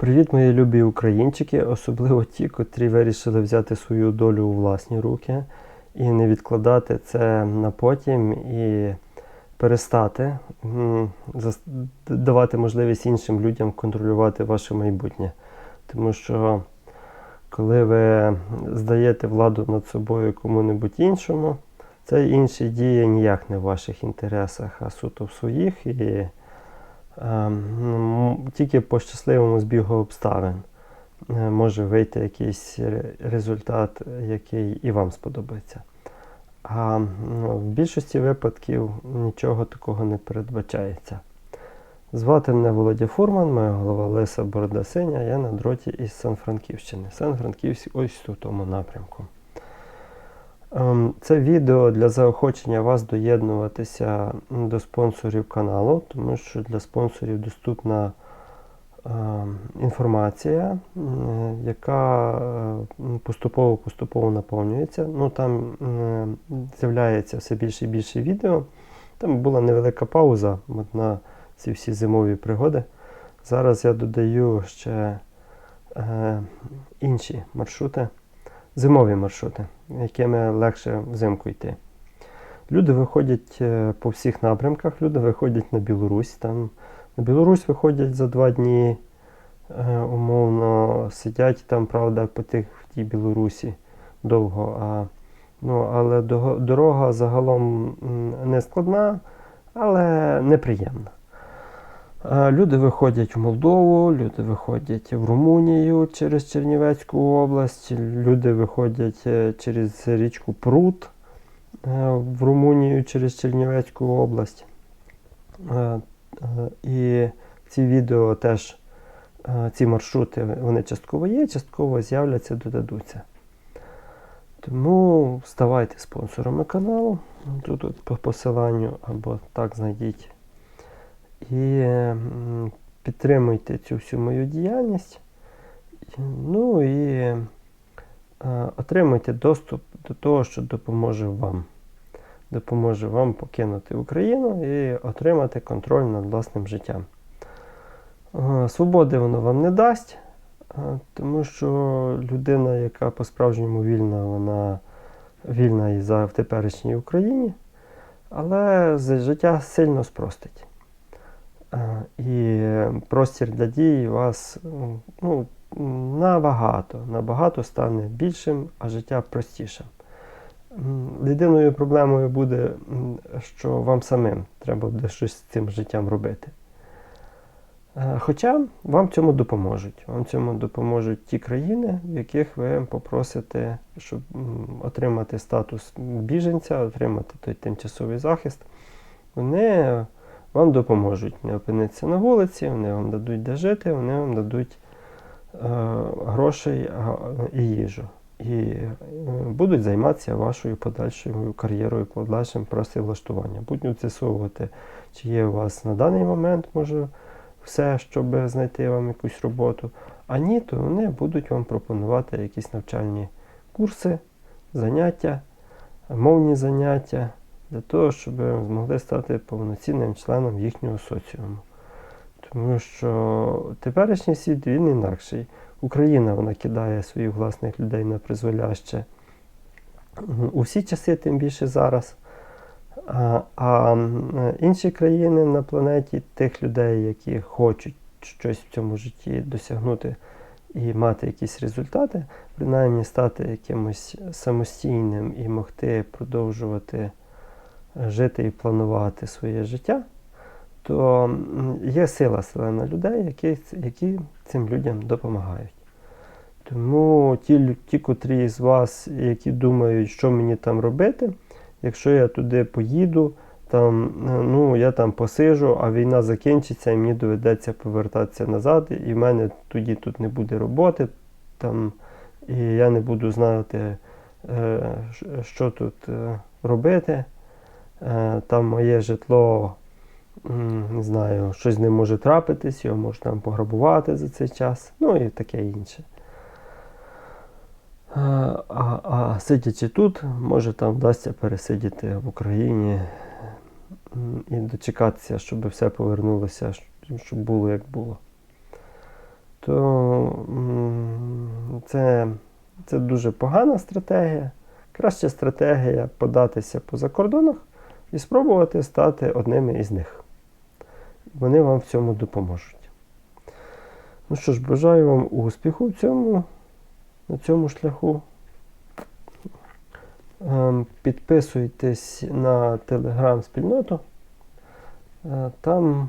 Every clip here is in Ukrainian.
Привіт, мої любі українчики, особливо ті, котрі вирішили взяти свою долю у власні руки і не відкладати це на потім і перестати давати можливість іншим людям контролювати ваше майбутнє. Тому що коли ви здаєте владу над собою кому-небудь іншому, цей інший діє ніяк не в ваших інтересах, а суто в своїх. І Тільки по щасливому збігу обставин е, може вийти якийсь результат, який і вам сподобається. А ну, в більшості випадків нічого такого не передбачається. Звати мене Володя Фурман, моя голова Лиса Борода Синя, я на дроті із Сан-Франківщини. Сан-Франківськ ось у тому напрямку. Ем, Це відео для заохочення вас доєднуватися до спонсорів каналу, тому що для спонсорів доступна ем, інформація, яка поступово-поступово наповнюється. Ну, там з'являється все більше і більше відео. Там була невелика пауза на ці всі зимові пригоди. Зараз я додаю ще е, інші маршрути зимові маршрути, якими легше взимку йти. Люди виходять е, по всіх напрямках, люди виходять на Білорусь. Там, на Білорусь виходять за два дні, е, умовно, сидять там, правда, по тих, в тій Білорусі довго. А, ну, але дорога загалом не складна, але неприємна. Е, Люди виходять в Молдову, люди виходять в Румунію через Чернівецьку область, люди виходять е, через річку Прут е, в Румунію через Чернівецьку область. І ці відео теж, ці маршрути, вони частково є, частково з'являться, додадуться. Тому ставайте спонсорами каналу. Тут по посиланню або так знайдіть і підтримуйте цю всю мою діяльність. Ну і е, отримуйте доступ до того, що допоможе вам. Допоможе вам покинути Україну і отримати контроль над власним життям. Е, Свободи воно вам не дасть, е, тому що людина, яка по-справжньому вільна, вона вільна і за в теперішній Україні, але життя сильно спростить. Е, І простір для дій у вас ну, набагато, набагато стане більшим, а життя простішим. Єдиною проблемою буде, що вам самим треба буде щось з цим життям робити. Е, Хоча вам цьому допоможуть. Вам цьому допоможуть ті країни, в яких ви попросите, щоб отримати статус біженця, отримати той тимчасовий захист. Вони вам допоможуть не опинитися на вулиці, вони вам дадуть де жити, вони вам дадуть е, грошей і їжу. І е, будуть займатися вашою подальшою кар'єрою, подальшим працевлаштуванням. Будуть з'ясовувати, чи є у вас на даний момент, може, все, щоб знайти вам якусь роботу. А ні, то вони будуть вам пропонувати якісь навчальні курси, заняття, мовні заняття для того, щоб змогли стати повноцінним членом їхнього соціуму. Тому що теперішній світ він інакший. Україна вона кидає своїх власних людей на призволяще у всі часи, тим більше зараз. А, а інші країни на планеті тих людей, які хочуть щось в цьому житті досягнути і мати якісь результати, принаймні стати якимось самостійним і могти продовжувати жити і планувати своє життя, то є сила селена людей, які, які цим людям допомагають. Тому ті, ті, котрі з вас, які думають, що мені там робити, якщо я туди поїду, там, е, ну, я там посижу, а війна закінчиться, і мені доведеться повертатися назад, і в мене тоді тут не буде роботи, там, і я не буду знати, е, що тут е, робити. Е, Там моє житло, не знаю, щось не може трапитись, його можна там пограбувати за цей час, ну і таке інше. Е, А, а сидячи тут, може там вдасться пересидіти в Україні і дочекатися, щоб все повернулося, щоб було як було. то це, це дуже погана стратегія. Краща стратегія податися по закордонах і спробувати стати одними із них. Вони вам в цьому допоможуть. Ну що ж, бажаю вам успіху в цьому, на цьому шляху. Ем, Підписуйтесь на телеграм-спільноту. Е, Там,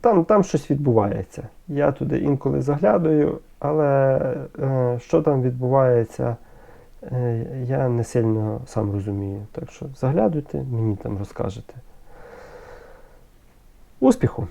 там, там щось відбувається. Я туди інколи заглядаю, але е, що там відбувається, я не сильно сам розумію. Так що заглядуйте, мені там розкажете. Успіху!